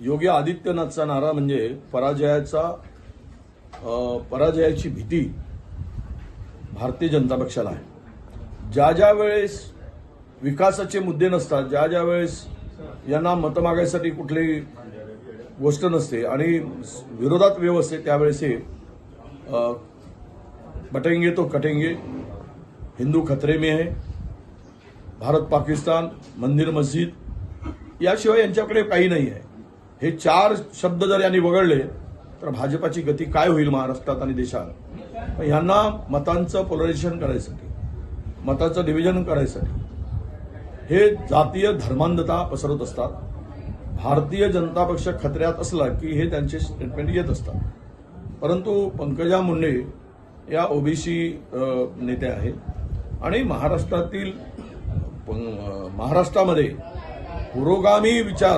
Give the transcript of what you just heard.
योगी आदित्यनाथचा नारा म्हणजे पराजयाचा पराजयाची भीती भारतीय जनता पक्षाला आहे. ज्या ज्या वेळेस विकासाचे मुद्दे नसतात ज्या ज्या वेळेस यांना मतं मागायसाठी कुठलीही गोष्ट नसते आणि विरोधात वेव असते त्यावेळेस हे बटेंगे तो कटेंगे हिंदू खतरे में है भारत पाकिस्तान मंदिर मस्जिद याशिवाय यांच्याकडे काही नाही आहे. हे चार शब्द जर यांनी वगळले तर भाजपाची गती काय होईल महाराष्ट्रात आणि देशात? यांना मतांचं पोलरायझेशन करायसाठी मताचं डिव्हिजन करायसाठी हे जातीय धर्मांधता पसरवत असतात. भारतीय जनता पक्ष खतऱ्यात असला की हे त्यांचे स्टेटमेंट येत असतात. परंतु पंकजा मुंडे या ओबीसी नेत्या आहेत. आणि महाराष्ट्रातील महाराष्ट्रामध्ये पुरोगामी विचार